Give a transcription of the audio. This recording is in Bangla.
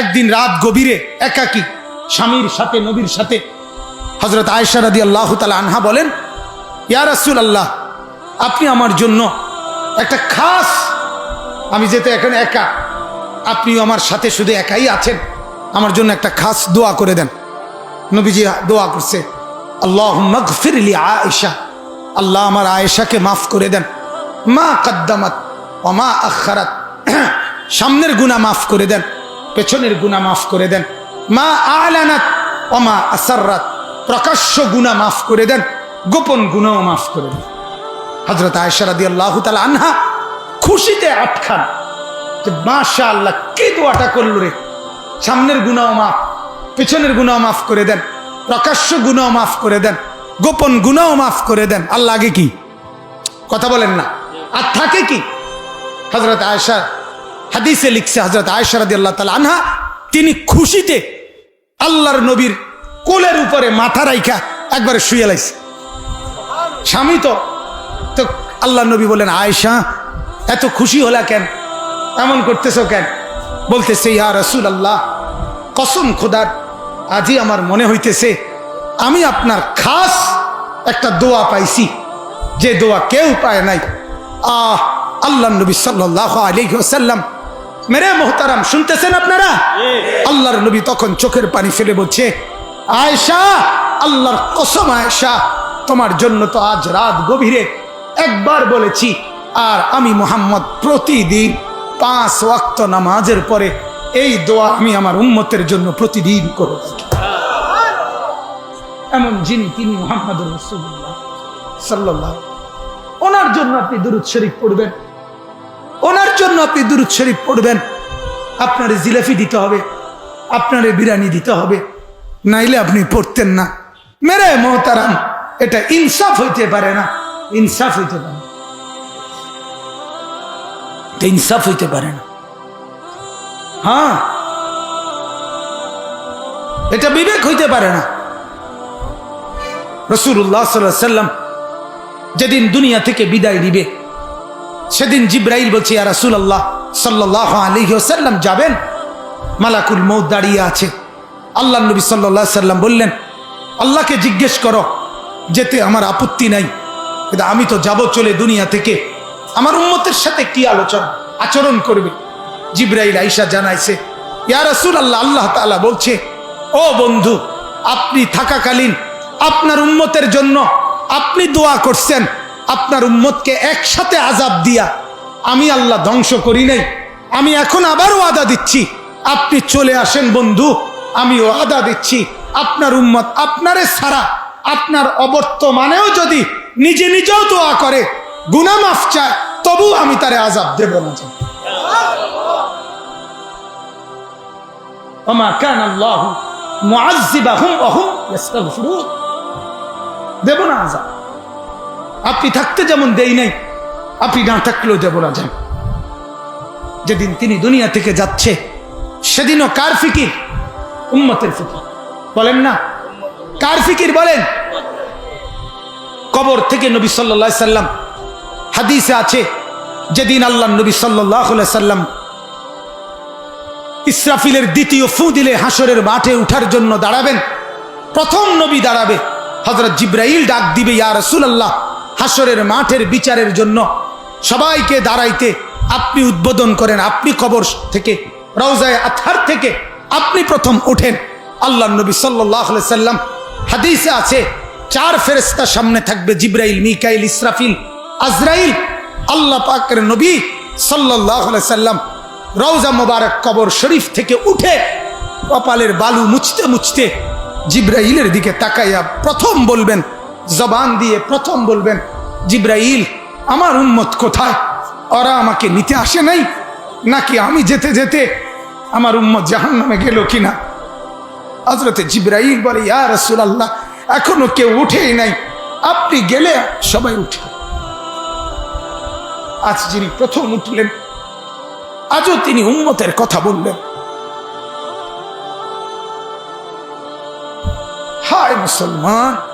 একদিন রাত গভীরে একাকি স্বামীর সাথে, নবীর সাথে হজরত আয়সা রাদি আল্লাহ তালা আনহা বলেন, ইয়া রাসুল আল্লাহ আপনি আমার জন্য একটা খাস, আমি যেতে এখন একা, আপনিও আমার সাথে শুধু একাই আছেন, আমার জন্য একটা খাস দোয়া করে দেন। নবীজি দোয়া করছে আল্লাহ মগফিরলি আয়েশা, আল্লাহ আমার আয়েশাকে মাফ করে দেন। মা কদ্দামাত মা আখারাত, সামনের গুণা মাফ করে দেন। পেছনের গুণা মাফ করে দেন। মা আলানাত অমা আসাররাত, প্রকাশ্য গুণা মাফ করে দেন, গোপন গুণাও মাফ করে দেন। হজরত আয়েশা রাদি আল্লাহ তালা আনহা খুশিতে আটখান যে মাশা আল্লাহ কি দোয়াটা করল রে? সামনের গুণাও মাফ, পেছনের গুণাও মাফ করে দেন, প্রকাশ্য গুণাও মাফ করে দেন, গোপন গুণাও মাফ করে দেন। আল্লাহ আগে কি? কথা বলেন না। আর থাকে কি? হজরত আয়সা হাদিসে লিখছে হজরত আয়সা রাদি আল্লাহ তালা আনহা, তিনি খুশিতে আল্লাহর নবীর কোলের উপরে মাথা রাইখা একবারে শুয়ে লাইছে। স্বামী তো তো আল্লাহ নবী বলেন আয়সা এত খুশি হলা কেন? এমন করতেছ কেন? বলতেছে, ইয়া রসুল আল্লাহ কসম খোদার, আজই আমার মনে হইতেছে, আমি আপনার খাস একটা দোয়া পাইছি, যে দোয়া কেউ পায় নাই। আহ আল্লাহ নবী সাল্লাহ আলিহাসাল্লাম মেরে মোহতারাম শুনতেছেন আপনারা? আল্লাহর নবী তখন চোখের পানি ফেলে বলছে আয়সা আল্লাহর কসম আয়সা তোমার জন্য তো আজ রাত গভীরে একবার বলেছি আর আমি মোহাম্মদ প্রতিদিন পাঁচ ওয়াক্ত নামাজের পরে এই দোয়া আমি আমার উম্মতের জন্য প্রতিদিন করে থাকি এমন যিনি তিনি মোহাম্মদ রসুল্লাহ সাল্লাহ ওনার জন্য আপনি দুরুদ শরীফ পড়বেন। ওনার জন্য আপনি দুরুদ শরীফ পড়বেন। আপনারে জিলাফি দিতে হবে, আপনারে বিরিয়ানি দিতে হবে। নাইলে আপনি পড়তেন না। মেরে মোহতারাম, এটা ইনসাফ হইতে পারে না। ইনসাফ হইতে পারে। ইনসাফ হইতে পারে না। হ্যাঁ। এটা বিবেক হইতে পারে না। রসুল্লাহ সাল্লাম যেদিন দুনিয়া থেকে বিদায় নিবে সেদিন জিব্রাইল বলছে আর রাসুল আল্লাহ সাল্লাহ আলহিহাল্লাম যাবেন? মালাকুল মৌ দাঁড়িয়ে আছে। আল্লাহ নবী সাল্লাহ সাল্লাম বললেন, আল্লাহকে জিজ্ঞেস করো, যেতে আমার আপত্তি নাই। কিন্তু আমি তো যাব চলে দুনিয়া থেকে। আমার উন্মতের সাথে কি আলোচনা, আচরণ করবে? জিব্রাইল আইসা জানাইছে, ইয়া রাসূল আল্লাহ আল্লাহ তাআলা বলছে, ও বন্ধু, আপনি থাকাকালীন আপনার উম্মতের জন্য আপনি দোয়া করছেন। আপনার উম্মতকে একসাথে আজাব দিয়া আমি আল্লাহ ধ্বংস করি নাই। আমি এখন আবারও আদা দিচ্ছি। আপনি চলে আসেন বন্ধু আমি আদা দিচ্ছি। আপনার উম্মত আপনারে ছাড়া, আপনার অবর্তমানেও যদি নিজে নিজেও দোয়া করে গুনা মাফ চায় তবু আমি তারে আজাব দেব না। দেব না আজাব। আপনি থাকতে যেমন দেই নাই, আপনি না থাকলেও দেব না যান। যেদিন তিনি দুনিয়া থেকে যাচ্ছে, সেদিনও কার ফিকির? উম্মতের ফিকির। বলেন না, কার ফিকির বলেন? কবর থেকে নবী সাল্লা সাল্লাম, হাদিসে আছে, যেদিন আল্লাহ নবী সাল্লাহ সাল্লাম ইসরাফিলের দ্বিতীয় ফু দিলে হাসরের মাঠে উঠার জন্য দাঁড়াবেন, প্রথম নবী দাঁড়াবে। হজরত জিব্রাইল ডাক দিবে, ইয়া রসুলাল্লাহ হাসরের মাঠের বিচারের জন্য সবাইকে দাঁড়াইতে আপনি উদ্বোধন করেন, আপনি কবর থেকে, রওজায় আথার থেকে আপনি প্রথম ওঠেন। আল্লাহ নবী সাল্লাহ সাল্লাম হাদিসে আছে, চার ফেরেস্তা সামনে থাকবে জিব্রাইল, মিকাইল, ইসরাফিল, আজরাইল। আল্লাহ পাকের নবী সাল্লাহ সাল্লাম রওজা মোবারক কবর শরীফ থেকে উঠে কপালের বালু মুছতে মুছতে জিব্রাইলের দিকে তাকাইয়া প্রথম বলবেন, জবান দিয়ে প্রথম বলবেন জিব্রাইল, আমার উম্মত কোথায়? ওরা আমাকে নিতে আসে নাই? নাকি আমি যেতে যেতে আমার উম্মত জাহান নামে গেল কিনা? হজরতে জিব্রাইল বলে, ইয়া রসুল আল্লাহ এখনও কেউ উঠেই নাই। আপনি গেলে সবাই উঠে। আজ যিনি প্রথম উঠলেন, আজও তিনি উম্মতের কথা বললেন। হায় মুসলমান!